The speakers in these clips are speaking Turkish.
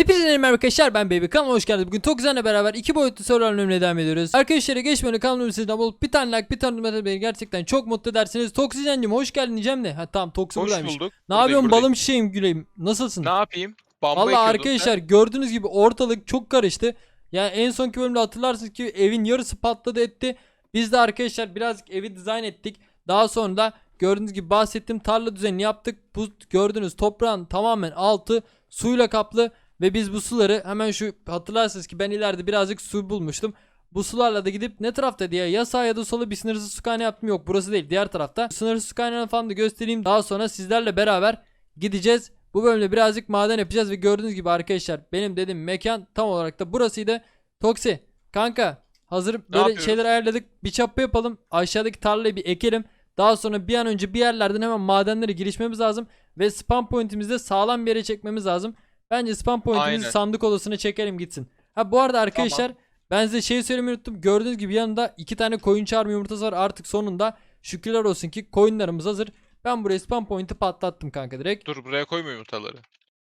Hepinize merhaba arkadaşlar ben Baby kanalıma hoş geldiniz. Bugün Tokizan'la beraber iki boyutlu soru bölümüne devam ediyoruz. Arkadaşlar geçmeden kanalıma sizden bulup bir tane like bir tane yorum beni gerçekten çok mutlu edersiniz. Toksijen'cim hoş geldin diyeceğim de. Ha tamam Toksi Hoş buradaymış. bulduk. Ne Buradayım, yapıyorsun buradayım. balım çiçeğim güleyim. Nasılsın? Ne yapayım? Bamba Valla ekiyordum. arkadaşlar gördüğünüz gibi ortalık çok karıştı. Yani en sonki bölümde hatırlarsınız ki evin yarısı patladı etti. Biz de arkadaşlar birazcık evi dizayn ettik. Daha sonra da gördüğünüz gibi bahsettiğim tarla düzenini yaptık. Bu gördüğünüz toprağın tamamen altı suyla kaplı. Ve biz bu suları hemen şu hatırlarsınız ki ben ileride birazcık su bulmuştum. Bu sularla da gidip ne tarafta diye ya sağ ya da sola bir sınırsız su kaynağı yaptım. Yok burası değil diğer tarafta. Sınırsız su kaynağını falan da göstereyim. Daha sonra sizlerle beraber gideceğiz. Bu bölümde birazcık maden yapacağız ve gördüğünüz gibi arkadaşlar benim dediğim mekan tam olarak da burasıydı. Toksi kanka hazır böyle yapıyoruz? şeyler ayarladık. Bir çapı yapalım. Aşağıdaki tarlayı bir ekelim. Daha sonra bir an önce bir yerlerden hemen madenlere girişmemiz lazım. Ve spam pointimizi de sağlam bir yere çekmemiz lazım. Bence spam pointimizi Aynen. sandık odasına çekelim gitsin. Ha bu arada arkadaşlar ben size şey söylemeyi unuttum. Gördüğünüz gibi yanında iki tane koyun çağırma yumurtası var. Artık sonunda şükürler olsun ki koyunlarımız hazır. Ben buraya spam point'i patlattım kanka direkt. Dur buraya koyma yumurtaları.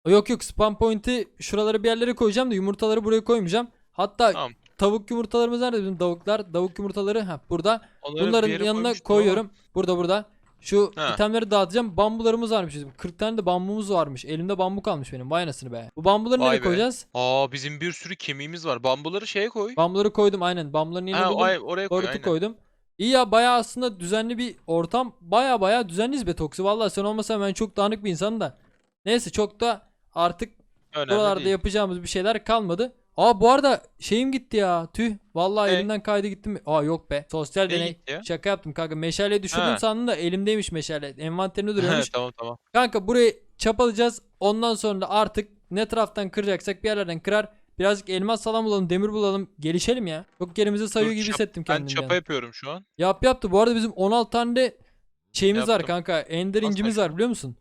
Yok yok spam point'i şuralara bir yerlere koyacağım da yumurtaları buraya koymayacağım. Hatta Tamam. tavuk yumurtalarımız nerede bizim tavuklar? Tavuk yumurtaları ha burada. Onları Bunların yanına koymuştum koyuyorum. Burada burada. Şu Ha. itemleri dağıtacağım. Bambularımız varmış bizim. 40 tane de bambumuz varmış. Elimde bambu kalmış benim. Vay anasını be. Bu bambuları Vay nereye be. koyacağız? Aa bizim bir sürü kemiğimiz var. Bambuları şeye koy. Bambuları koydum aynen. Bambuların yerine Ha, buldum. ay, oraya koy aynen. koydum. İyi ya bayağı aslında düzenli bir ortam. Bayağı bayağı düzenliyiz be Toksi. Vallahi sen olmasan ben çok dağınık bir insanım da. Neyse çok da artık Önemli buralarda değil. yapacağımız bir şeyler kalmadı. Aa bu arada şeyim gitti ya. Tüh. Vallahi Ne? elimden kaydı gitti mi? Aa yok be. Sosyal Ne deney. gitti? Şaka yaptım kanka. Meşaleyi düşürdüm Ha. sandım da elimdeymiş meşale. Envanterimde duruyormuş. tamam tamam. kanka burayı çapalayacağız. Ondan sonra da artık ne taraftan kıracaksak bir yerlerden kırar. Birazcık elmas falan bulalım, demir bulalım. Gelişelim ya. Çok yerimize sayıyor Dur, gibi çap- hissettim Ben kendimi. çapa yani. yapıyorum şu an. Yap yaptı. Bu arada bizim 16 tane de şeyimiz var Yaptım. kanka. Ender incimiz var biliyor musun?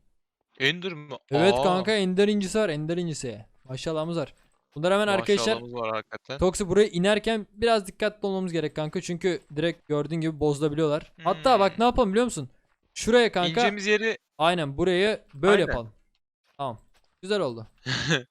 Ender mi? Evet Aa, kanka Ender incisi var. Ender incisi. Maşallahımız var. Bunlar hemen arkadaşlar var hakikaten. Toksi buraya inerken biraz dikkatli olmamız gerek kanka. Çünkü direkt gördüğün gibi bozulabiliyorlar. Hatta Hmm. bak ne yapalım biliyor musun? Şuraya kanka İneceğimiz yeri aynen burayı böyle Aynen. yapalım. Tamam. Güzel oldu.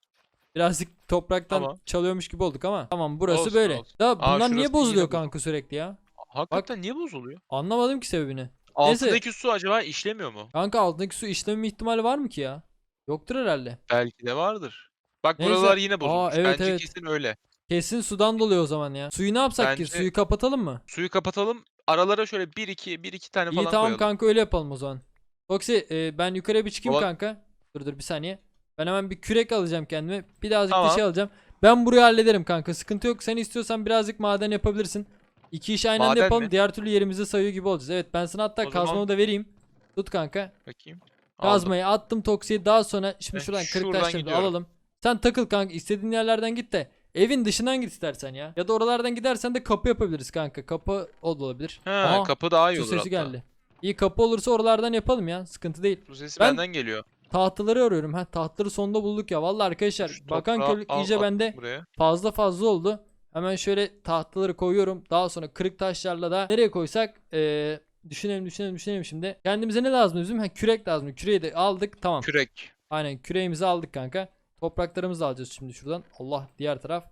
Birazcık topraktan Tamam. çalıyormuş gibi olduk ama. Tamam burası Olsun, böyle. olsun. Da Aa, bunlar niye şurası bozuluyor kanka sürekli ya? hakikaten niye bozuluyor? Anlamadım ki sebebini. Altındaki su acaba işlemiyor mu? Kanka altındaki su işleme ihtimali var mı ki ya? Yoktur herhalde. Belki de vardır. Bak Neyse. buralar yine bozulmuş. evet, Bence evet. kesin öyle. Kesin sudan doluyor o zaman ya. Suyu ne yapsak ki? Bence- Suyu kapatalım mı? Suyu kapatalım. Aralara şöyle 1 2 1 2 tane İyi falan tamam koyalım. kanka öyle yapalım o zaman. Toksi e, ben yukarıya bir çıkayım Baba- kanka. Dur dur bir saniye. Ben hemen bir kürek alacağım kendime. Birazcık da Tamam. şey alacağım. Ben burayı hallederim kanka. Sıkıntı yok. Sen istiyorsan birazcık maden yapabilirsin. İki iş aynı anda Maden yapalım. mi? Diğer türlü yerimize sayıyor gibi olacağız. Evet ben sana hatta O zaman- kazmamı da vereyim. Tut kanka. Bakayım. Aldım. Kazmayı attım Toksi'ye. Daha sonra şimdi Ben şuradan kırık şuradan taşları da gidiyorum. alalım. Sen takıl kanka. istediğin yerlerden git de. Evin dışından git istersen ya. Ya da oralardan gidersen de kapı yapabiliriz kanka. Kapı o da olabilir. Ha, Aha, kapı daha iyi olur sesi hatta. geldi. İyi kapı olursa oralardan yapalım ya. Sıkıntı değil. Bu sesi Ben- benden geliyor. Tahtaları arıyorum. Ha tahtları sonunda bulduk ya. Vallahi arkadaşlar Şu bakan körlük iyice bende buraya. fazla fazla oldu. Hemen şöyle tahtaları koyuyorum. Daha sonra kırık taşlarla da nereye koysak eee, düşünelim düşünelim düşünelim şimdi. Kendimize ne lazım bizim? Ha kürek lazım. Küreği de aldık. Tamam. Kürek. Aynen küreğimizi aldık kanka. Topraklarımızı alacağız şimdi şuradan. Allah diğer taraf.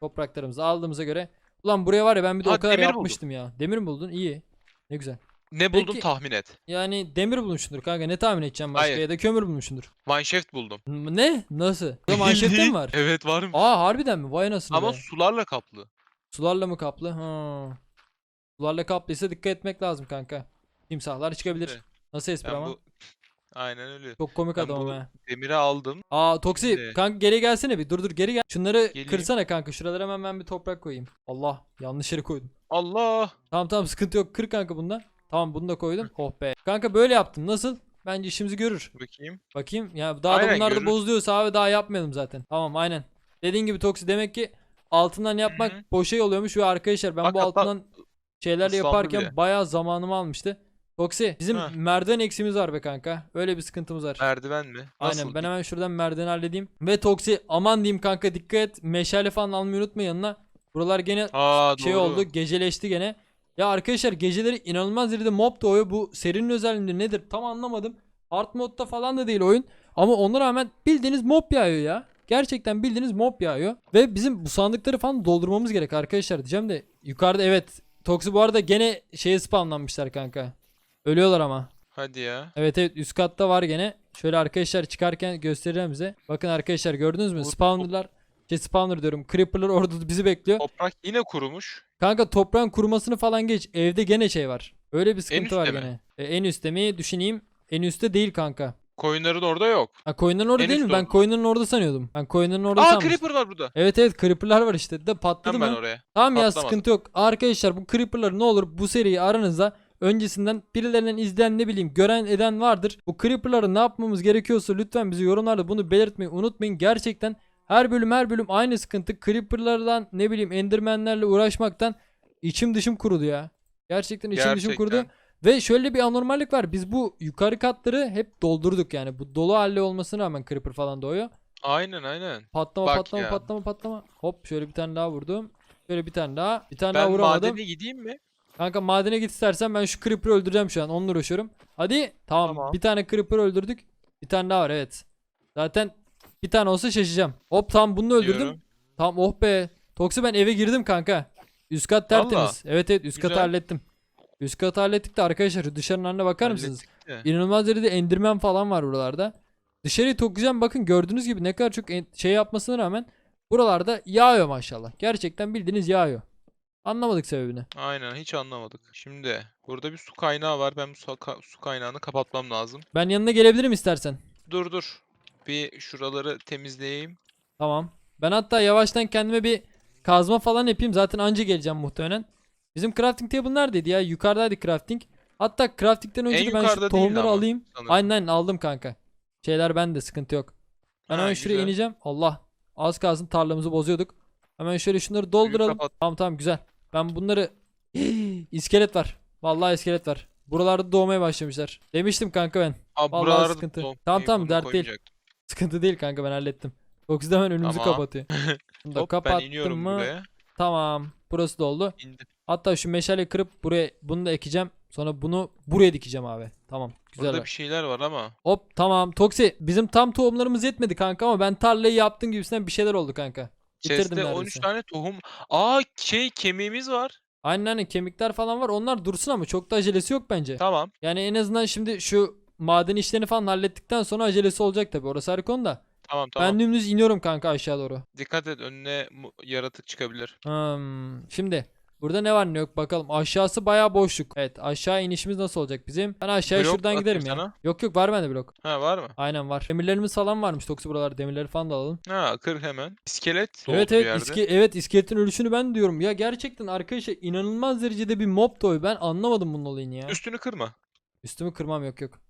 Topraklarımızı aldığımıza göre. Ulan buraya var ya ben bir de Ha, o kadar demir buldum. yapmıştım ya. Demir mi buldun? İyi. Ne güzel. Ne buldum Peki- tahmin et. Yani demir bulmuşsundur kanka. Ne tahmin edeceğim başka Hayır. ya da kömür bulmuşsundur. Mineshaft buldum. Ne? Nasıl? Burada manşette mi var? Evet var mı? Aa harbiden mi? Vay anasını Ama be. sularla kaplı. Sularla mı kaplı? Ha. Sularla kaplıysa dikkat etmek lazım kanka. Timsahlar çıkabilir. Evet. Nasıl espri Ben ama? bu Aynen öyle. Çok komik ben adamım bu- ha. Demiri aldım. Aa Toksi Şimdi- kanka geri gelsene bir. Dur dur geri gel. Şunları Geleyim. kırsana kanka. Şuralara hemen ben bir toprak koyayım. Allah yanlış yere koydum. Allah. Tamam tamam sıkıntı yok. Kır kanka bundan. Tamam bunu da koydum. Oh be. Kanka böyle yaptım. Nasıl? Bence işimizi görür. Bakayım. Bakayım. Ya daha da Aynen, bunlar da bozuluyorsa abi daha yapmayalım zaten. Tamam aynen. Dediğin gibi Toksi demek ki altından yapmak Hı hı. boşa oluyormuş ve arkadaşlar ben Bak bu altından ıslandı yaparken bile. bayağı zamanımı almıştı. Toksi bizim Heh. merdiven eksimiz var be kanka. Öyle bir sıkıntımız var. Merdiven mi? Nasıl? Aynen ben hemen şuradan merdiveni halledeyim. Ve Toksi aman diyeyim kanka dikkat et. Meşale falan almayı unutma yanına. Buralar gene Aa, şey doğru. oldu geceleşti gene. Ya arkadaşlar geceleri inanılmaz derecede mob doğuyor. Bu serinin özelliği nedir tam anlamadım. Hard modda falan da değil oyun. Ama ona rağmen bildiğiniz mob yağıyor ya. Gerçekten bildiğiniz mob yağıyor. Ve bizim bu sandıkları falan doldurmamız gerek arkadaşlar diyeceğim de. Yukarıda evet. Toksi bu arada gene şeye spamlanmışlar kanka. Ölüyorlar ama. Hadi ya. Evet evet üst katta var gene. Şöyle arkadaşlar çıkarken göstereceğim size. Bakın arkadaşlar gördünüz mü? Spawner'lar. Şey spawner diyorum. Creeper'lar orada bizi bekliyor. Toprak yine kurumuş. Kanka toprağın kurumasını falan geç. Evde gene şey var. Öyle bir sıkıntı var üstte mi? gene. E, en üstte mi düşüneyim. En üstte değil kanka. Koyunların orada yok. Ha koyunların orada En değil mi? üstte Ben oldu. koyunların orada sanıyordum. Ben koyunların orada Aa sanmıştım. creeper var burada. Evet evet creeper'lar var işte. De patladı Hemen mı? oraya. Tamam ya Patlamadı. sıkıntı yok. Arkadaşlar bu creeper'ları ne olur bu seriyi aranızda öncesinden birilerinden izleyen ne bileyim gören eden vardır. Bu creeper'ları ne yapmamız gerekiyorsa lütfen bizi yorumlarda bunu belirtmeyi unutmayın. Gerçekten her bölüm her bölüm aynı sıkıntı. Creeper'lardan ne bileyim endermenlerle uğraşmaktan içim dışım kurudu ya. Gerçekten içim dışım kurudu. Gerçekten. Ve şöyle bir anormallik var. Biz bu yukarı katları hep doldurduk yani. Bu dolu halde olmasına rağmen creeper falan doğuyor. Aynen aynen. Patlama Bak patlama ya. patlama patlama. Hop şöyle bir tane daha vurdum. Şöyle bir tane daha. Bir tane daha Ben vuramadım. madene gideyim mi? Kanka madene git istersen ben şu creeper'ı öldüreceğim şu an. Onunla uğraşıyorum. Hadi. Tamam. Tamam. Bir tane creeper öldürdük. Bir tane daha var evet. Zaten bir tane olsa şaşacağım. Hop tamam bunu öldürdüm. Diyorum. Tamam oh be. Toksi ben eve girdim kanka. Üst kat tertemiz. Evet evet üst katı hallettim. Üst katı hallettik de arkadaşlar dışarının haline bakar mısınız? Hallettik de. İnanılmaz derecede endirmen falan var buralarda. Dışarıyı toklayacağım bakın gördüğünüz gibi ne kadar çok şey yapmasına rağmen buralarda yağıyor maşallah. Gerçekten bildiğiniz yağıyor. Anlamadık sebebini. Aynen hiç anlamadık. Şimdi burada bir su kaynağı var. Ben bu su, ka- su kaynağını kapatmam lazım. Ben yanına gelebilirim istersen. Dur dur. Bir şuraları temizleyeyim. Tamam. Ben hatta yavaştan kendime bir kazma falan yapayım. Zaten anca geleceğim muhtemelen. Bizim crafting table neredeydi ya? Yukarıdaydı crafting. Hatta crafting'den önce En de ben şu değildi tohumları ama alayım. sanırım. Aynen aynen aldım kanka. Şeyler bende sıkıntı yok. Ben Ha, hemen şuraya güzel. ineceğim. Allah. Az kalsın tarlamızı bozuyorduk. Hemen şöyle şunları dolduralım. kapat. Tamam tamam güzel. Ben bunları iskelet var. Vallahi iskelet var. Buralarda doğmaya başlamışlar. Demiştim kanka ben. Aa, Vallahi buralarda sıkıntı. don- Tamam, tamam, dert değil. Sıkıntı değil kanka ben hallettim. Toksi de hemen önümüzü Tamam. kapatıyor. Bunu da Hop ben kapattım iniyorum mı? buraya. Tamam. Burası doldu. İndim. Hatta şu meşale kırıp buraya bunu da ekeceğim. Sonra bunu buraya dikeceğim abi. Tamam. Güzel. Burada var. bir şeyler var ama. Hop tamam. Toksi bizim tam tohumlarımız yetmedi kanka ama ben tarlayı yaptığım gibisinden bir şeyler oldu kanka. Bitirdim Chest'te 13 neredeyse. tane tohum. Aa şey kemiğimiz var. Aynen aynen kemikler falan var. Onlar dursun ama çok da acelesi yok bence. Tamam. Yani en azından şimdi şu maden işlerini falan hallettikten sonra acelesi olacak tabi. Orası harika konu da. Tamam tamam. Ben dümdüz iniyorum kanka aşağı doğru. Dikkat et önüne mu- yaratık çıkabilir. Hmm, şimdi burada ne var ne yok bakalım. Aşağısı bayağı boşluk. Evet aşağı inişimiz nasıl olacak bizim? Ben aşağıya Blok şuradan giderim ya. sana. Yok yok var bende blok. Ha var mı? Aynen var. Demirlerimiz falan varmış Toksi buralar. Demirleri falan da alalım. Ha kır hemen. İskelet Evet evet iske, evet iskeletin ölüşünü ben diyorum. Ya gerçekten arkadaşlar inanılmaz derecede bir mob toy. Ben anlamadım bunun olayını ya. Üstünü kırma. Üstümü kırmam yok yok.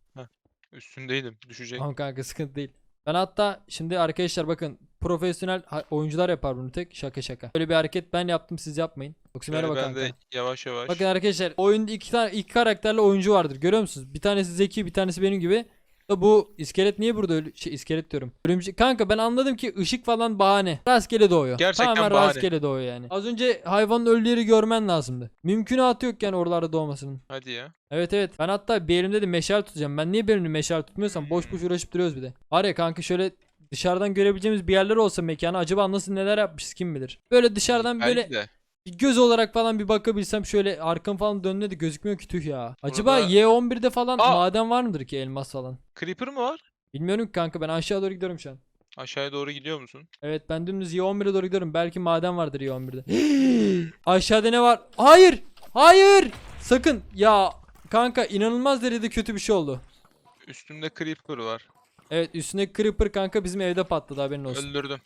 Üstündeydim. Düşecek. Tamam kanka sıkıntı değil. Ben hatta şimdi arkadaşlar bakın profesyonel oyuncular yapar bunu tek şaka şaka. Böyle bir hareket ben yaptım siz yapmayın. Yoksa Şöyle merhaba ben de yavaş yavaş. Bakın arkadaşlar oyunda iki tane iki karakterli oyuncu vardır görüyor musunuz? Bir tanesi Zeki bir tanesi benim gibi. Bu iskelet niye burada ölü şey iskelet diyorum. Örümcek kanka ben anladım ki ışık falan bahane. Rastgele doğuyor. Gerçekten Tamamen bahane. rastgele doğuyor yani. Az önce hayvanın öldüğü yeri görmen lazımdı. Mümkünatı yok yani oralarda doğmasının. Hadi ya. Evet evet. Ben hatta bir elimde de meşal tutacağım. Ben niye bir elimde meşal tutmuyorsam boş boş uğraşıp duruyoruz bir de. Var ya kanka şöyle dışarıdan görebileceğimiz bir yerler olsa mekanı acaba nasıl neler yapmışız kim bilir. Böyle dışarıdan böyle Belki de. Bir göz olarak falan bir bakabilsem şöyle arkam falan dönüne de gözükmüyor ki tüh ya. Acaba Burada- Y11'de falan Aa! maden var mıdır ki elmas falan? Creeper mı var? Bilmiyorum ki kanka ben aşağı doğru gidiyorum şu an. Aşağıya doğru gidiyor musun? Evet ben dümdüz Y11'e doğru gidiyorum. Belki maden vardır Y11'de. Aşağıda ne var? Hayır! Hayır! Sakın! Ya kanka inanılmaz derecede kötü bir şey oldu. Üstümde Creeper var. Evet üstüne creeper kanka bizim evde patladı haberin olsun. Öldürdüm.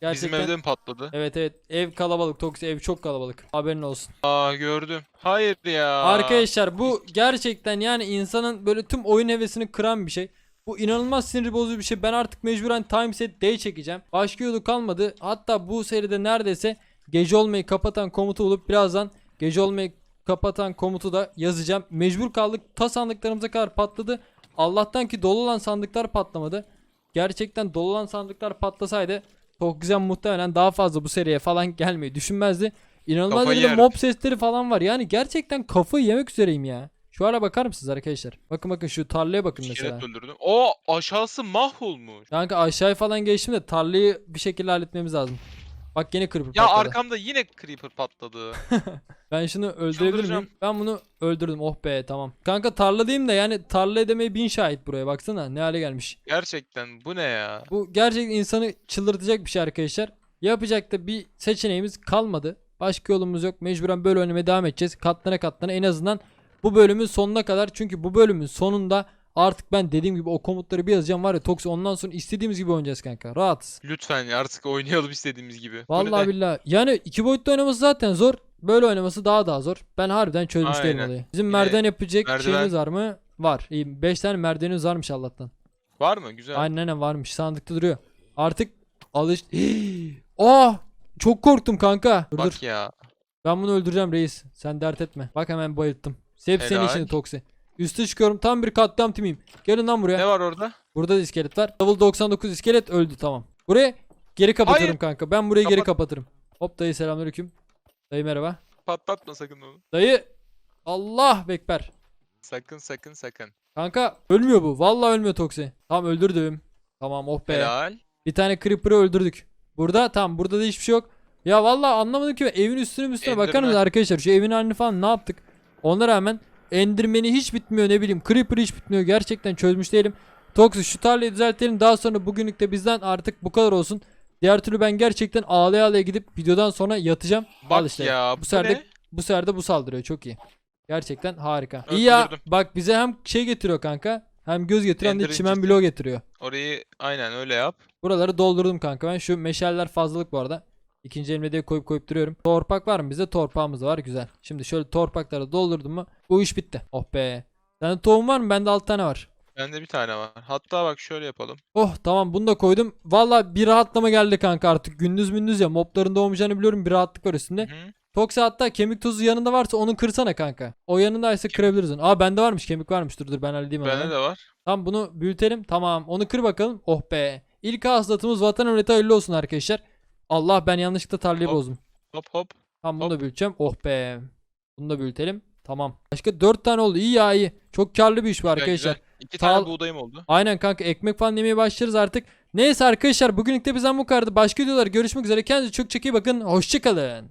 Gerçekten. Bizim evde mi patladı? Evet evet ev kalabalık Toksi ev çok kalabalık haberin olsun. Aa gördüm. Hayır ya. Arkadaşlar bu gerçekten yani insanın böyle tüm oyun hevesini kıran bir şey. Bu inanılmaz sinir bozucu bir şey. Ben artık mecburen time set day çekeceğim. Başka yolu kalmadı. Hatta bu seride neredeyse gece olmayı kapatan komutu bulup birazdan gece olmayı kapatan komutu da yazacağım. Mecbur kaldık. Ta sandıklarımıza kadar patladı. Allah'tan ki dolu olan sandıklar patlamadı. Gerçekten dolu olan sandıklar patlasaydı çok güzel muhtemelen daha fazla bu seriye falan gelmeyi düşünmezdi. İnanılmaz Kafayı derecede yerdik. mob sesleri falan var. Yani gerçekten kafayı yemek üzereyim ya. Şu ara bakar mısınız arkadaşlar? Bakın bakın şu tarlaya bakın mesela. İskelet öldürdüm. O aşağısı mahvolmuş. Kanka aşağıya falan geçtim de tarlayı bir şekilde halletmemiz lazım. Bak yine kırpır Ya patladı. arkamda yine creeper patladı. Ben şunu öldürebilir Çıldıracağım. miyim? Ben bunu öldürdüm. Oh be tamam. Kanka tarla diyeyim de yani tarla edemeyi bin şahit buraya baksana ne hale gelmiş. Gerçekten bu ne ya? Bu gerçekten insanı çıldırtacak bir şey arkadaşlar. Yapacak da bir seçeneğimiz kalmadı. Başka yolumuz yok. Mecburen böyle oynamaya devam edeceğiz. Katlana katlana en azından bu bölümün sonuna kadar. Çünkü bu bölümün sonunda artık ben dediğim gibi o komutları bir yazacağım var ya Tox ondan sonra istediğimiz gibi oynayacağız kanka. Rahatız. Lütfen ya, artık oynayalım istediğimiz gibi. Vallahi billahi. Yani iki boyutlu oynaması zaten zor. Böyle oynaması daha daha zor. Ben harbiden çözmüş değilim Aynen. olayı. Bizim Yine merdiven yapacak merdiven- şeyimiz var mı? Var. İyi. 5 tane merdivenimiz varmış Allah'tan. Var mı? Güzel. Aynen aynen varmış. Sandıkta duruyor. Artık alış... Aa! Çok korktum kanka. Dur dur. Bak ya. Ben bunu öldüreceğim reis. Sen dert etme. Bak hemen bayılttım. Hep senin Helal. işini Toksi. Üste çıkıyorum. Tam bir katliam timiyim. Gelin lan buraya. Ne var orada? Burada da iskelet var. Level 99 iskelet öldü tamam. Buraya geri kapatırım Hayır. kanka. Ben burayı geri Kapat. kapatırım. Hop dayı selamünaleyküm. Dayı merhaba. Patlatma sakın onu. Dayı Allah bekber. Sakın sakın sakın. Kanka ölmüyor bu. Vallahi ölmüyor Toksi. Tamam öldürdüm. Tamam oh be. Helal. Bir tane creeper'ı öldürdük. Burada tamam burada da hiçbir şey yok. Ya vallahi anlamadım ki evin üstüne üstüne bakar mısınız arkadaşlar? Şu evin halini falan ne yaptık? Ona rağmen Enderman'i hiç bitmiyor ne bileyim. Creeper hiç bitmiyor. Gerçekten çözmüş değilim. Toksi şu tarlayı düzeltelim. Daha sonra bugünlük de bizden artık bu kadar olsun. Diğer türlü ben gerçekten ağlaya ağlaya gidip videodan sonra yatacağım. Al Bak işte. ya. Bu Bu sefer de bu sefer de bu saldırıyor. Çok iyi. Gerçekten harika. İyi ya. Öldürdüm. Bak bize hem şey getiriyor kanka. Hem göz getiriyor hem de çimen bloğu getiriyor. Orayı aynen öyle yap. Buraları doldurdum kanka. Ben şu meşaleler fazlalık bu arada. İkinci de koyup koyup duruyorum. Torpak var mı? Bizde torpağımız var. Güzel. Şimdi şöyle torpakları doldurdum mu? Bu iş bitti. Oh be. Sende tohum var mı? Bende 6 tane var. Bende bir tane var. Hatta bak şöyle yapalım. Oh tamam bunu da koydum. Valla bir rahatlama geldi kanka artık. Gündüz mündüz ya. Mobların doğmayacağını biliyorum. Bir rahatlık var üstünde. Hı. Toksi hatta kemik tozu yanında varsa onu kırsana kanka. O yanındaysa kırabiliriz onu. Aa bende varmış kemik varmış. Dur dur ben halledeyim onu. Bende de var. Tamam bunu büyütelim. Tamam onu kır bakalım. Oh be. İlk hasılatımız vatan öğreti hayırlı olsun arkadaşlar. Allah ben yanlışlıkla tarlayı Hop. bozdum. Hop hop. Tamam bunu da büyüteceğim. Oh be. Bunu da büyütelim. Tamam. Başka 4 tane oldu. İyi ya iyi. Çok karlı bir iş bu Güzel, arkadaşlar. güzel. İki Sağ tane buğdayım oldu. Aynen kanka ekmek falan yemeye başlarız artık. Neyse arkadaşlar bugünlük de bizden bu kadardı. Başka videolar görüşmek üzere. Kendinize çok çok iyi bakın. Hoşçakalın.